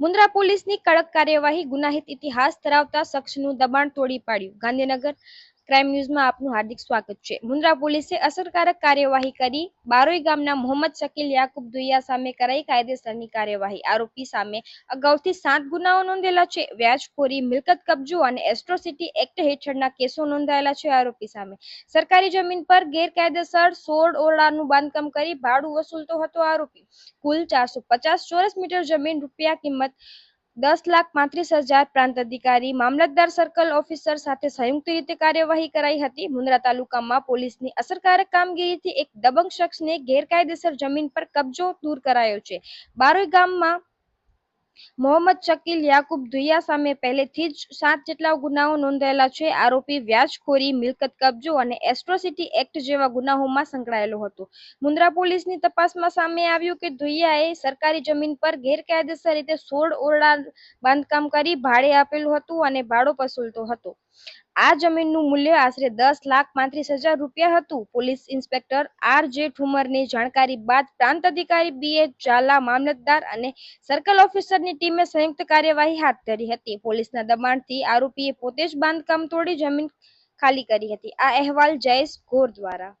મુન્દ્રા પોલીસની કડક કાર્યવાહી ગુનાહિત ઇતિહાસ ધરાવતા શખ્સનું દબાણ તોડી પાડ્યું. ગાંધીનગર ક્રાઇમ ન્યૂઝમાં આપનું હાર્દિક સ્વાગત છે. મુન્દ્રા પોલીસે અસરકારક કાર્યવાહી કરી બારોઈ ગામના મોહમ્મદ શકીલ યાકુબ દુઈયા સામે કરાઈ કાયદેસરની કાર્યવાહી. આરોપી સામે અગાઉથી સાત ગુનાઓ નોંધેલા છે. વ્યાજખોરી, મિલકત કબજો અને એસ્ટ્રોસિટી એક્ટ હેઠળના કેસો નોંધાયેલા છે આરોપી સામે. સરકારી જમીન પર ગેરકાયદેસર સોળ ઓરડાનું બાંધકામ કરી ભાડું વસૂલતો હતો આરોપી. કુલ ચારસો પચાસ ચોરસ મીટર જમીન રૂપિયા કિંમત દસ લાખ પાંત્રીસ હજાર પ્રાંત અધિકારી, મામલતદાર સર્કલ ઓફિસર સાથે સંયુક્ત રીતે કાર્યવાહી કરાઈ હતી. મુન્દ્રા તાલુકામાં પોલીસની અસરકારક કામગીરીથી એક દબંગ શખ્સને ગેરકાયદેસર જમીન પર કબજો દૂર કરાયો છે. બારોઈ ગામમાં મોહમ્મદ શકીલ યાકુબ ધુયા સામે પહેલેથી જ સાત જેટલા ગુનાઓ નોંધાયેલા છે. આરોપી વ્યાજખોરી, મિલકત કબજો અને એસ્ટ્રોસિટી એક્ટ જેવા ગુનાઓમાં સંકળાયેલો હતો. મુન્દ્રા પોલીસની તપાસમાં સામે આવ્યું કે દુૈયાએ સરકારી જમીન પર ગેરકાયદેસર રીતે સોળ ઓરડા બાંધકામ કરી ભાડે આપેલું હતું અને ભાડો વસૂલતો હતો. આ જમીનનું મૂલ્ય આશરે દસ લાખ પાંત્રીસ હજાર રૂપિયા હતું. પોલીસ ઇન્સ્પેક્ટર આર જે ઠુમરની જાણકારી બાદ પ્રાંત અધિકારી બી એ ઝાલા મામલતદાર અને સર્કલ ઓફિસરની ટીમે સંયુક્ત કાર્યવાહી હાથ ધરી હતી. પોલીસના દબાણથી આરોપીએ પોતે જ બાંધકામ તોડી જમીન ખાલી કરી હતી. આ અહેવાલ જયેશ ગોર દ્વારા.